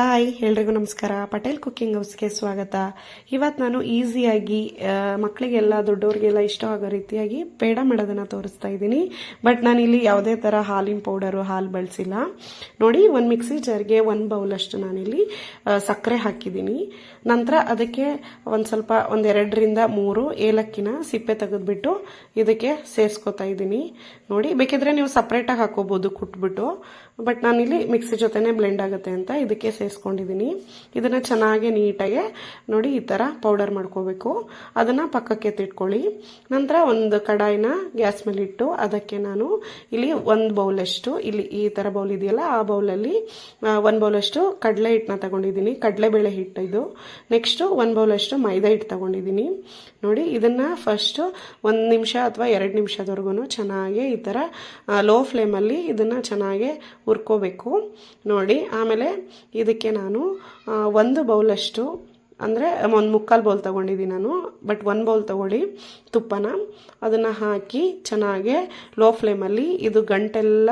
Bye. Hi, ಎಲ್ರಿಗೂ ನಮಸ್ಕಾರ. Patel cooking ಹೌಸ್ಗೆ ಸ್ವಾಗತ. ಇವತ್ತು ನಾನು ಈಸಿಯಾಗಿ ಮಕ್ಕಳಿಗೆಲ್ಲ ದೊಡ್ಡವ್ರಿಗೆಲ್ಲ ಆಗೋ ರೀತಿಯಾಗಿ ಪೇಡ ಮಾಡೋದನ್ನು ತೋರಿಸ್ತಾ ಇದ್ದೀನಿ. ಬಟ್ ನಾನು ಇಲ್ಲಿ ಯಾವುದೇ ಥರ ಹಾಲಿನ ಪೌಡರು, ಹಾಲು ಬಳಸಿಲ್ಲ. ನೋಡಿ, ಒಂದು ಮಿಕ್ಸಿ ಜಾರ್ಗೆ ಒಂದು ಬೌಲಷ್ಟು ನಾನಿಲ್ಲಿ ಸಕ್ಕರೆ ಹಾಕಿದ್ದೀನಿ. ನಂತರ ಅದಕ್ಕೆ ಒಂದು ಸ್ವಲ್ಪ ಒಂದೆರಡರಿಂದ ಮೂರು ಏಲಕ್ಕಿನ ಸಿಪ್ಪೆ ತೆಗೆದ್ಬಿಟ್ಟು ಇದಕ್ಕೆ ಸೇರಿಸ್ಕೊತಾ ಇದ್ದೀನಿ. ನೋಡಿ, ಬೇಕಿದ್ರೆ ನೀವು ಸಪ್ರೇಟಾಗಿ ಹಾಕೋಬೋದು, ಕುಟ್ಬಿಟ್ಟು. ಬಟ್ ನಾನಿಲ್ಲಿ ಮಿಕ್ಸಿ ಜೊತೆನೇ ಬ್ಲೆಂಡ್ ಆಗುತ್ತೆ ಅಂತ ಇದಕ್ಕೆ ಸೇರಿಸ್ಕೊಂಡಿದ್ದೀನಿ ಇದನ್ನು ಚೆನ್ನಾಗಿ ನೀಟಾಗಿ ನೋಡಿ ಈ ಥರ ಪೌಡರ್ ಮಾಡ್ಕೋಬೇಕು. ಅದನ್ನು ಪಕ್ಕಕ್ಕೆ ಎತ್ತಿಟ್ಕೊಳ್ಳಿ. ನಂತರ ಒಂದು ಕಡಾಯಿನ ಗ್ಯಾಸ್ ಮೇಲೆ ಇಟ್ಟು ಅದಕ್ಕೆ ನಾನು ಇಲ್ಲಿ ಒಂದು ಬೌಲಷ್ಟು, ಇಲ್ಲಿ ಈ ಥರ ಬೌಲ್ ಇದೆಯಲ್ಲ ಆ ಬೌಲಲ್ಲಿ ಒಂದು ಬೌಲಷ್ಟು ಕಡಲೆ ಹಿಟ್ಟನ್ನ ತಗೊಂಡಿದ್ದೀನಿ ಕಡಲೆಬೇಳೆ ಹಿಟ್ಟು ಇದು. ನೆಕ್ಸ್ಟು ಒಂದು ಬೌಲಷ್ಟು ಮೈದಾ ಹಿಟ್ಟು ತಗೊಂಡಿದ್ದೀನಿ ನೋಡಿ ಇದನ್ನು ಫಸ್ಟು ಒಂದು ನಿಮಿಷ ಅಥವಾ ಎರಡು ನಿಮಿಷದವರೆಗೂ ಚೆನ್ನಾಗಿ ಈ ಥರ ಲೋ ಫ್ಲೇಮಲ್ಲಿ ಇದನ್ನು ಚೆನ್ನಾಗಿ ಹುರ್ಕೋಬೇಕು. ನೋಡಿ ಆಮೇಲೆ ಇದಕ್ಕೆ ನಾನು ಒಂದು ಬೌಲಷ್ಟು, ಅಂದರೆ ಒಂದು ಮುಕ್ಕಾಲು ಬೌಲ್ ತೊಗೊಂಡಿದ್ದೀನಿ ನಾನು, ಬಟ್ ಒಂದು ಬೌಲ್ ತೊಗೊಳ್ಳಿ ತುಪ್ಪನ. ಅದನ್ನು ಹಾಕಿ ಚೆನ್ನಾಗೆ ಲೋ ಫ್ಲೇಮಲ್ಲಿ ಇದು ಗಂಟೆಲ್ಲ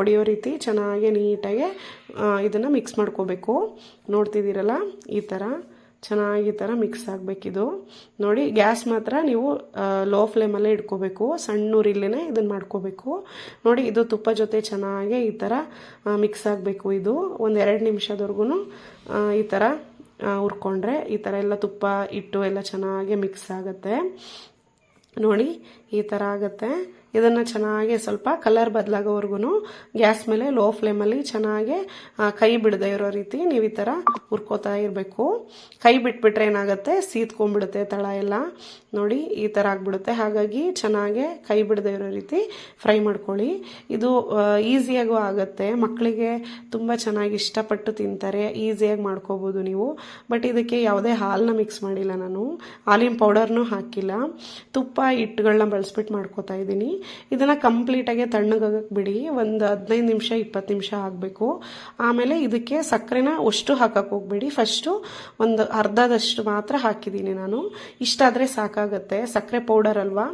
ಒಡೆಯೋ ರೀತಿ ಚೆನ್ನಾಗೆ ನೀಟಾಗೆ ಇದನ್ನು ಮಿಕ್ಸ್ ಮಾಡ್ಕೋಬೇಕು. ನೋಡ್ತಿದ್ದೀರಲ್ಲ, ಈ ಥರ ಚೆನ್ನಾಗಿ ಥರ ಮಿಕ್ಸ್ ಆಗಬೇಕಿದು. ನೋಡಿ ಗ್ಯಾಸ್ ಮಾತ್ರ ನೀವು ಲೋ ಫ್ಲೇಮಲ್ಲೇ ಇಟ್ಕೋಬೇಕು. ಸಣ್ಣ ಉರಿಲೇ ಇದನ್ನು ಮಾಡ್ಕೋಬೇಕು. ನೋಡಿ, ಇದು ತುಪ್ಪ ಜೊತೆ ಚೆನ್ನಾಗಿ ಈ ಥರ ಮಿಕ್ಸ್ ಆಗಬೇಕು ಇದು. ಒಂದು ಎರಡು ನಿಮಿಷದವರೆಗೂ ಈ ಥರ ಹುರ್ಕೊಂಡ್ರೆ ಈ ಥರ ಎಲ್ಲ ತುಪ್ಪ ಇಟ್ಟು ಎಲ್ಲ ಚೆನ್ನಾಗಿ ಮಿಕ್ಸ್ ಆಗುತ್ತೆ. ನೋಡಿ, ಈ ಥರ ಆಗುತ್ತೆ. ಇದನ್ನು ಚೆನ್ನಾಗಿ ಸ್ವಲ್ಪ ಕಲರ್ ಬದಲಾಗೋವರೆಗೂ ಗ್ಯಾಸ್ ಮೇಲೆ ಲೋ ಫ್ಲೇಮಲ್ಲಿ ಚೆನ್ನಾಗಿ ಕೈ ಬಿಡದೆ ಇರೋ ರೀತಿ ನೀವು ಈ ಥರ ಹುರ್ಕೋತಾ ಇರಬೇಕು. ಕೈ ಬಿಟ್ಬಿಟ್ರೆ ಏನಾಗುತ್ತೆ? ಸೀತ್ಕೊಂಡ್ಬಿಡುತ್ತೆ ತಳ ಎಲ್ಲ. ನೋಡಿ, ಈ ಥರ ಆಗಿಬಿಡುತ್ತೆ. ಹಾಗಾಗಿ ಚೆನ್ನಾಗಿ ಕೈ ಬಿಡದೆ ಇರೋ ರೀತಿ ಫ್ರೈ ಮಾಡ್ಕೊಳ್ಳಿ. ಇದು ಈಸಿಯಾಗೂ ಆಗುತ್ತೆ. ಮಕ್ಕಳಿಗೆ ತುಂಬ ಚೆನ್ನಾಗಿ ಇಷ್ಟಪಟ್ಟು ತಿಂತಾರೆ. ಈಸಿಯಾಗಿ ಮಾಡ್ಕೋಬೋದು ನೀವು. ಬಟ್ ಇದಕ್ಕೆ ಯಾವುದೇ ಹಾಲನ್ನ ಮಿಕ್ಸ್ ಮಾಡಿಲ್ಲ ನಾನು. ಹಾಲಿನ ಪೌಡರ್ನೂ ಹಾಕಿಲ್ಲ. ತುಪ್ಪ ಹಿಟ್ಟುಗಳನ್ನ ಬಳಸ್ಬಿಟ್ಟು ಮಾಡ್ಕೋತಾ ಇದ್ದೀನಿ. ಇದನ್ನು ಕಂಪ್ಲೀಟಾಗಿ ತಣ್ಣಗಾಗಕ್ಕೆ ಬಿಡಿ. ಒಂದು ಹದಿನೈದು ನಿಮಿಷ, ಇಪ್ಪತ್ತು ನಿಮಿಷ ಆಗಬೇಕು. ಆಮೇಲೆ ಇದಕ್ಕೆ ಸಕ್ಕರೆನ ಅಷ್ಟು ಹಾಕಕ್ಕೆ ಹೋಗ್ಬೇಡಿ. ಫಸ್ಟು ಒಂದು ಅರ್ಧದಷ್ಟು ಮಾತ್ರ ಹಾಕಿದ್ದೀನಿ ನಾನು. ಇಷ್ಟಾದರೆ ಸಾಕಾಗತ್ತೆ. ಸಕ್ಕರೆ ಪೌಡರ್ ಅಲ್ವಾ?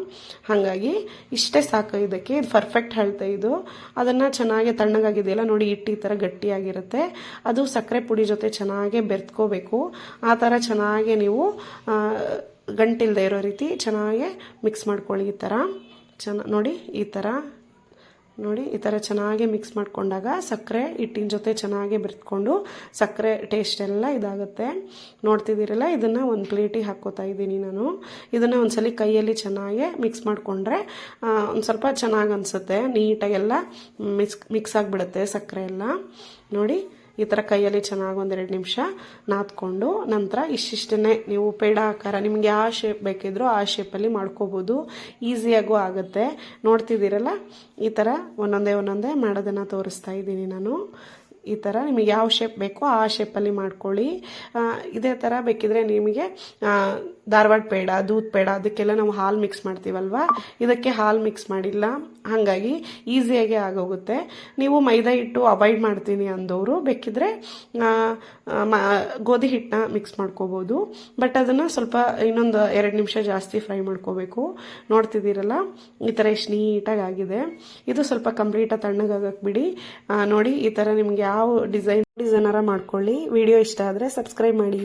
ಹಾಗಾಗಿ ಇಷ್ಟೇ ಸಾಕು ಇದಕ್ಕೆ. ಇದು ಪರ್ಫೆಕ್ಟ್ ಹೇಳ್ತಾ ಇದು. ಅದನ್ನು ಚೆನ್ನಾಗಿ ತಣ್ಣಗಾಗಿದೆಯಲ್ಲ, ನೋಡಿ ಹಿಟ್ಟು ಈ ಥರ ಗಟ್ಟಿಯಾಗಿರುತ್ತೆ. ಅದು ಸಕ್ಕರೆ ಪುಡಿ ಜೊತೆ ಚೆನ್ನಾಗಿ ಬೆರ್ತ್ಕೋಬೇಕು. ಆ ಥರ ಚೆನ್ನಾಗಿ ನೀವು ಗಂಟಿಲ್ದೇ ಇರೋ ರೀತಿ ಚೆನ್ನಾಗಿ ಮಿಕ್ಸ್ ಮಾಡ್ಕೊಳ್ಳಿ ಈ ಥರ ಚೆನ್ನ ನೋಡಿ, ಈ ಥರ ನೋಡಿ, ಈ ಥರ ಚೆನ್ನಾಗಿ ಮಿಕ್ಸ್ ಮಾಡಿಕೊಂಡಾಗ ಸಕ್ಕರೆ ಹಿಟ್ಟಿನ ಜೊತೆ ಚೆನ್ನಾಗಿ ಬೆರೆತ್ಕೊಂಡು ಸಕ್ಕರೆ ಟೇಸ್ಟ್ ಎಲ್ಲ ಇದಾಗುತ್ತೆ. ನೋಡ್ತಿದ್ದೀರಲ್ಲ, ಇದನ್ನು ಒಂದು ಪ್ಲೇಟಿಗೆ ಹಾಕ್ಕೋತಾ ಇದ್ದೀನಿ ನಾನು. ಇದನ್ನು ಒಂದ್ಸಲಿ ಕೈಯಲ್ಲಿ ಚೆನ್ನಾಗಿ ಮಿಕ್ಸ್ ಮಾಡಿಕೊಂಡ್ರೆ ಒಂದು ಸ್ವಲ್ಪ ಚೆನ್ನಾಗಿ ಅನಿಸುತ್ತೆ. ನೀಟಾಗೆಲ್ಲ ಮಿಕ್ಸ್ ಮಿಕ್ಸ್ ಆಗಿಬಿಡುತ್ತೆ ಸಕ್ಕರೆ ಎಲ್ಲ. ನೋಡಿ ಈ ಥರ ಕೈಯಲ್ಲಿ ಚೆನ್ನಾಗಿ ಒಂದೆರಡು ನಿಮಿಷ ನಾದ್ಕೊಂಡು ನಂತರ ಇಷ್ಟಿಷ್ಟನ್ನೇ ನೀವು ಪೇಡ ಆಕಾರ ನಿಮಗೆ ಯಾವ ಶೇಪ್ ಬೇಕಿದ್ರೋ ಆ ಶೇಪಲ್ಲಿ ಮಾಡ್ಕೋಬೋದು. ಈಸಿಯಾಗೂ ಆಗುತ್ತೆ. ನೋಡ್ತಿದ್ದೀರಲ್ಲ? ಈ ಥರ ಒಂದೊಂದೇ ಒಂದೊಂದೇ ಮಾಡೋದನ್ನು ತೋರಿಸ್ತಾ ಇದ್ದೀನಿ ನಾನು. ಈ ಥರ ನಿಮಗೆ ಯಾವ ಶೇಪ್ ಬೇಕೋ ಆ ಶೇಪಲ್ಲಿ ಮಾಡ್ಕೊಳ್ಳಿ. ಇದೇ ಥರ ಬೇಕಿದ್ರೆ ನಿಮಗೆ ಧಾರವಾಡ ಪೇಡ, ದೂದ್ ಪೇಡ ಅದಕ್ಕೆಲ್ಲ ನಾವು ಹಾಲು ಮಿಕ್ಸ್ ಮಾಡ್ತೀವಲ್ವ? ಇದಕ್ಕೆ ಹಾಲು ಮಿಕ್ಸ್ ಮಾಡಿಲ್ಲ. ಹಾಗಾಗಿ ಈಸಿಯಾಗಿ ಆಗೋಗುತ್ತೆ. ನೀವು ಮೈದಾ ಹಿಟ್ಟು ಅವಾಯ್ಡ್ ಮಾಡ್ತೀನಿ ಅಂದವರು, ಬೇಕಿದ್ರೆ ಗೋಧಿ ಹಿಟ್ಟನ್ನ ಮಿಕ್ಸ್ ಮಾಡ್ಕೋಬೋದು. ಬಟ್ ಅದನ್ನು ಸ್ವಲ್ಪ ಇನ್ನೊಂದು ಎರಡು ನಿಮಿಷ ಜಾಸ್ತಿ ಫ್ರೈ ಮಾಡ್ಕೋಬೇಕು. ನೋಡ್ತಿದ್ದೀರಲ್ಲ? ಈ ಥರ ಎಷ್ಟು ನೀಟಾಗಿ ಆಗಿದೆ. ಇದು ಸ್ವಲ್ಪ ಕಂಪ್ಲೀಟಾಗಿ ತಣ್ಣಗಾಗಕ್ಕೆ ಬಿಡಿ. ನೋಡಿ ಈ ಥರ ನಿಮ್ಗೆ ಯಾವ ಡಿಸೈನ್ ಡಿಸೈನರ ಮಾಡ್ಕೊಳ್ಳಿ. ವಿಡಿಯೋ ಇಷ್ಟ ಆದರೆ ಸಬ್ಸ್ಕ್ರೈಬ್ ಮಾಡಿ.